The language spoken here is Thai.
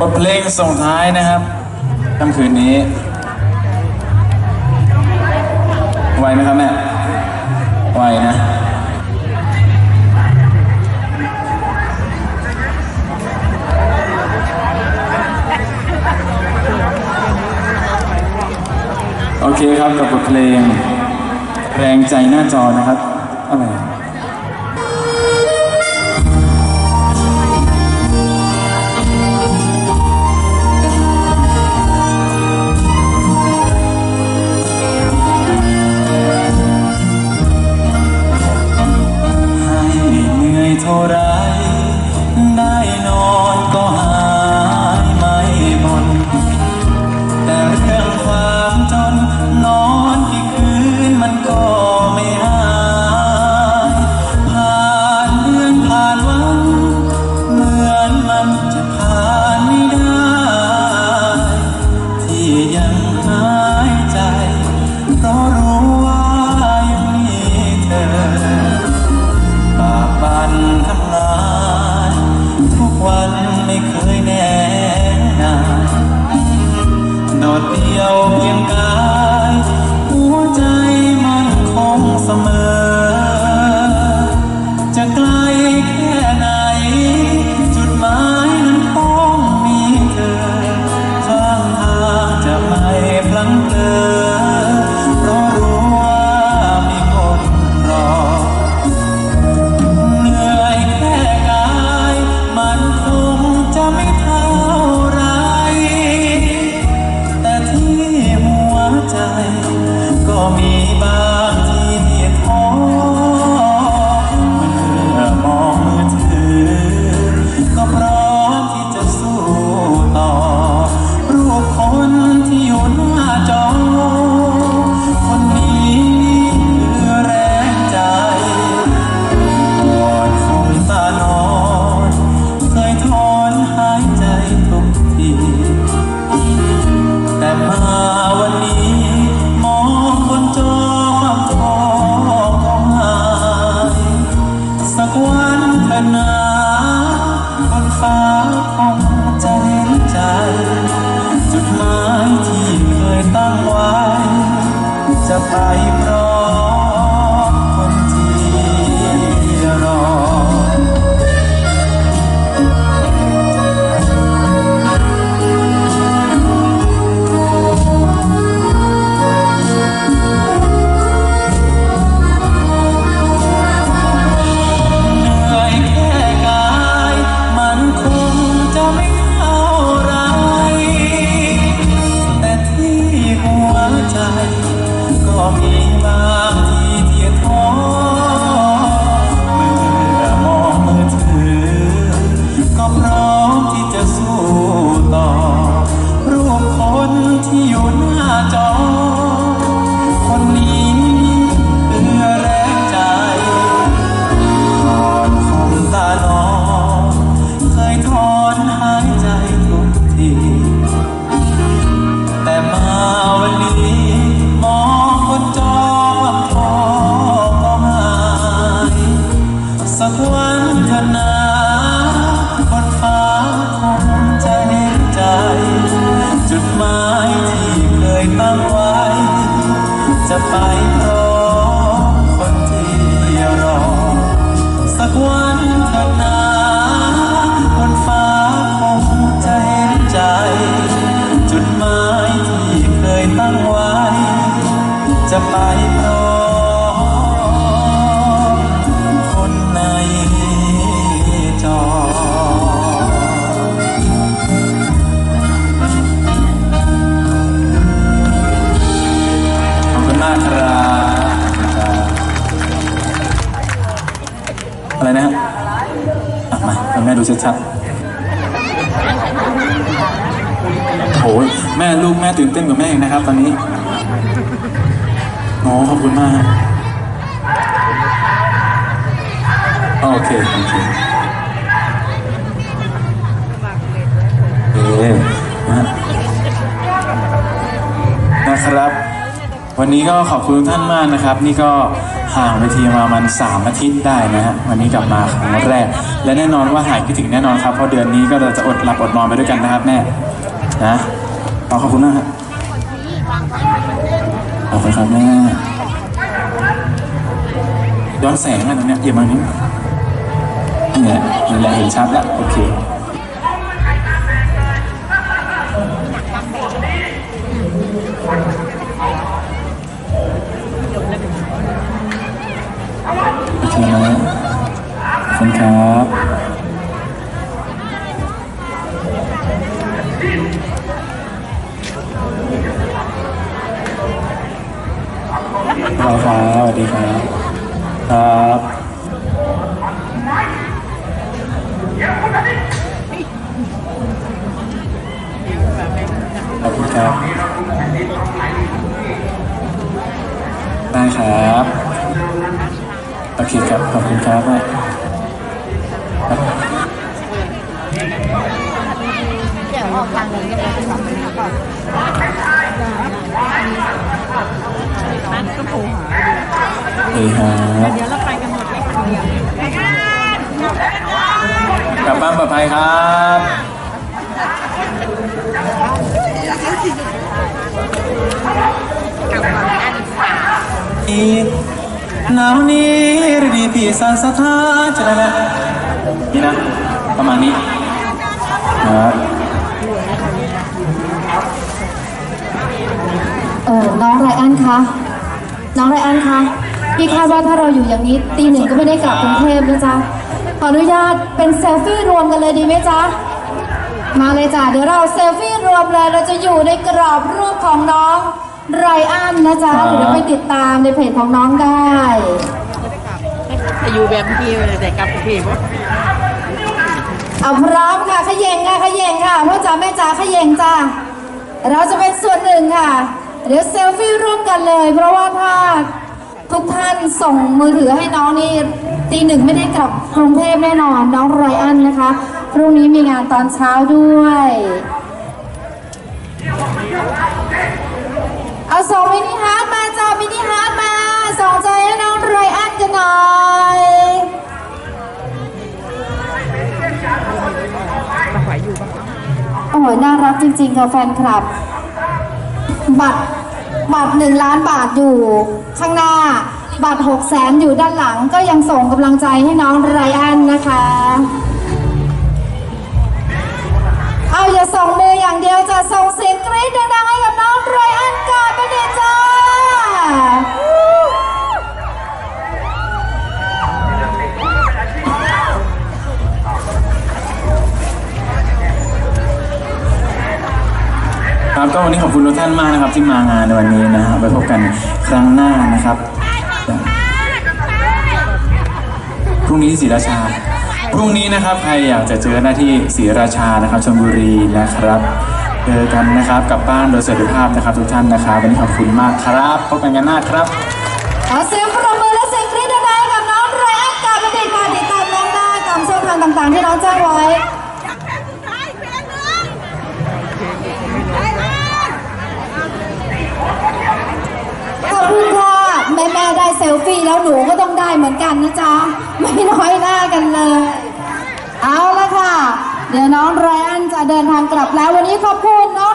บทเพลงส่งท้ายนะครับค่ำคืนนี้ไหวไหมครับแม่ไหวนะ โอเคครับกับบทเพลง แรงใจหน้าจอนะครับอะไร รู้ว่ายังมีเธอปากบันทำงาทุกวันไม่เคยแน่นานโดเดียวเพียงกาย ฟ้าคงจะเห็นใจ จุดหมายที่เคยตั้งไว้ จะไปพร find อะไรนะฮะมาเอาแม่ดูชัดๆโอ้ยแม่ลูกแม่ตื่นเต้นกว่าแม่เองนะครับ ตอนนี้โอ้ขอบคุณมากโอเคโอเคเอ๊นะครับ วันนี้ก็ขอบคุณท่านมากนะครับ นี่ก็ ห่างไปทีมาประมาณสามอาทิตย์ได้นะฮะวันนี้กลับมาครั้งแรก และแน่นอนว่าหายคิดถึงแน่นอนครับ เพราะเดือนนี้ก็จะอดหลับอดนอนไปด้วยกันนะครับแม่นะขอบคุณมากครับขอบคุณครับแม่ย้อนแสงอะตรงเนี้ยเยี่ยมมากนี่นี่แหละนี่แหละเห็นชัดแล้วโอเค ครับครับสวัสดีครับ ครับขอบคุณครับได้ครับโอเคครับ ขอบคุณครับ ออกทางนี้ก็ได้สองคนก่อนนั่นก็โผล่หาโอเครับเดี๋ยวเราไปกันหมดไม่คนเดียวกลับบ้านปลอดภัยครับอีหนาวนี้ฤดีปีสันสถานจะได้ไหมนี่นะ ประมาณนี้ครับ เออน้องไรอันคะ น้องไรอันคะ พี่คาดว่าถ้าเราอยู่อย่างนี้ตีหนึ่งก็ไม่ได้กลับกรุงเทพนะจ๊ะ ขออนุญาตเป็นเซลฟี่รวมกันเลยดีไหมจ๊ะ มาเลยจ้ะ เดี๋ยวเราเซลฟี่รวมเลย เราจะอยู่ในกรอบรูปของน้องไรอันนะจ๊ะเดี๋ยวไปติดตามในเพจของน้องได้จะอยู่แบบพี่เลยแต่กลับพี่ว่าเอาพร้อมค่ะขย่งค่ะขย่งค่ะพ่อจ๋าแม่จ๋าขย่งจ้าเราจะเป็นส่วนหนึ่งค่ะ เดี๋ยวเซลฟี่ร่วมกันเลย เพราะว่าถ้าทุกท่านส่งมือถือให้น้องนี่ตีหนึ่งไม่ได้กลับกรุงเทพแน่นอนน้องไรอันนะคะ พรุ่งนี้มีงานตอนเช้าด้วย เอาส่งมินิฮาร์ดมาจ้ามินิฮาร์ดมาส่งใจให้น้องไรอันกันหน่อยมาไหวอยู่บ้างโอ้ยน่ารักจริงๆค่ะแฟนคลับ บัตร บัตรหนึ่งล้านบาทอยู่ข้างหน้า บัตรหกแสนอยู่ด้านหลัง ก็ยังส่งกำลังใจให้น้องไรอันนะคะ ครับก็วันนี้ขอบคุณทุกท่านมากนะครับที่มางานในวันนี้นะฮะไว้พบกันครั้งหน้านะครับพรุ่งนี้ที่ศรีราชา พรุ่งนี้นะครับใครอยากจะเจอหน้าที่ศรีราชานะครับชลบุรีนะครับเจอกันนะครับกลับบ้านโดยสวัสดิภาพนะครับ ทุกท่านนะครับวันนี้ขอบคุณมากครับพบกันกันหน้าครับขอเสียงปรบมือและเสียงกรี๊ดดังๆกับน้องไรอันก่อนประเดี๋ยวค่ะติดตามน้องได้ตามช่องทางต่างๆที่น้องแจ้งไว้ ลฟี่แล้วหนูก็ต้องได้เหมือนกันนะจ๊ะ ไม่น้อยหน้ากันเลย เอาละค่ะ เดี๋ยวน้องไรอันจะเดินทางกลับแล้ววันนี้ขอบคุณน้อง